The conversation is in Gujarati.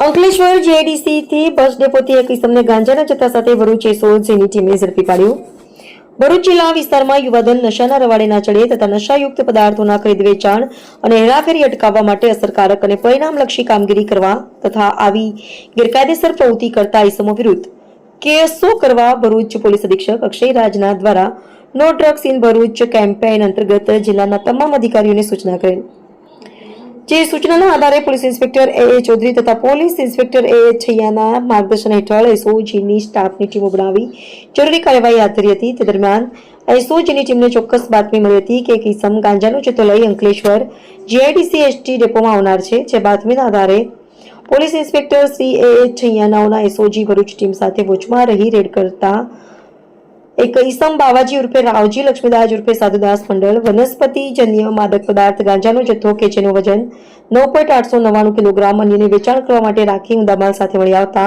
અંકલેશ્વર જેડીસીથી બસ ડેપોથી એક ઇસમને ગાંજાના જથ્થા સાથે ભરૂચ એસઓજીની ટીમે ઝડપી પાડ્યો. ભરૂચ જિલ્લા વિસ્તારમાં યુવાધન નશાના રવાડે ના ચડે તથા નશાયુક્ત પદાર્થોના ખરીદ વેચાણ અને હેરાફેરી અટકાવવા માટે અસરકારક અને પરિણામલક્ષી કામગીરી કરવા તથા આવી ગેરકાયદેસર પ્રવૃત્તિ કરતા ઇસમો વિરુદ્ધ કેસો કરવા ભરૂચ પોલીસ અધિક્ષક અક્ષય રાજના દ્વારા no drugs in Bharuch campaign અંતર્ગત જિલ્લાના તમામ અધિકારીઓને સૂચના કરેલ. જે સૂચનાના આધારે પોલીસ ઇન્સ્પેક્ટર એ. ચૌધરી તથા પોલીસ ઇન્સ્પેક્ટર એ. છૈયાના માર્ગદર્શન હેઠળ એસઓજીની સ્ટાફની ટીમો બનાવી જરૂરી કાર્યવાહી હાથ ધરી હતી. તે દરમિયાન એસઓજીની ટીમને ચોક્કસ બાતમી મળી હતી કે એક ઇસમ ગાંજાનો જથ્થો લઈ અંકલેશ્વર જીઆઈડીસી એસટી ડેપોમાં આવનાર છે. જે બાતમીના આધારે પોલીસ ઇન્સ્પેક્ટર સી. એ. છૈયાનાઓના એસઓજી ભરૂચ ટીમ સાથે વોચમાં રહી રેડ કરતા એક ઈસમ બાવાજી ઉર્ફે રાવજી લક્ષ્મીદાસ ઉર્ફે સાધુદાસ મંડળ વનસ્પતિ જન્ય માદક પદાર્થ ગાંજાનો જથ્થો કે જેનું વજન નવ પોઈન્ટ આઠસો નવ્વાણું કિલોગ્રામ અન્યને વેચાણ કરવા માટે રાખી દબાણ સાથે મળી આવતા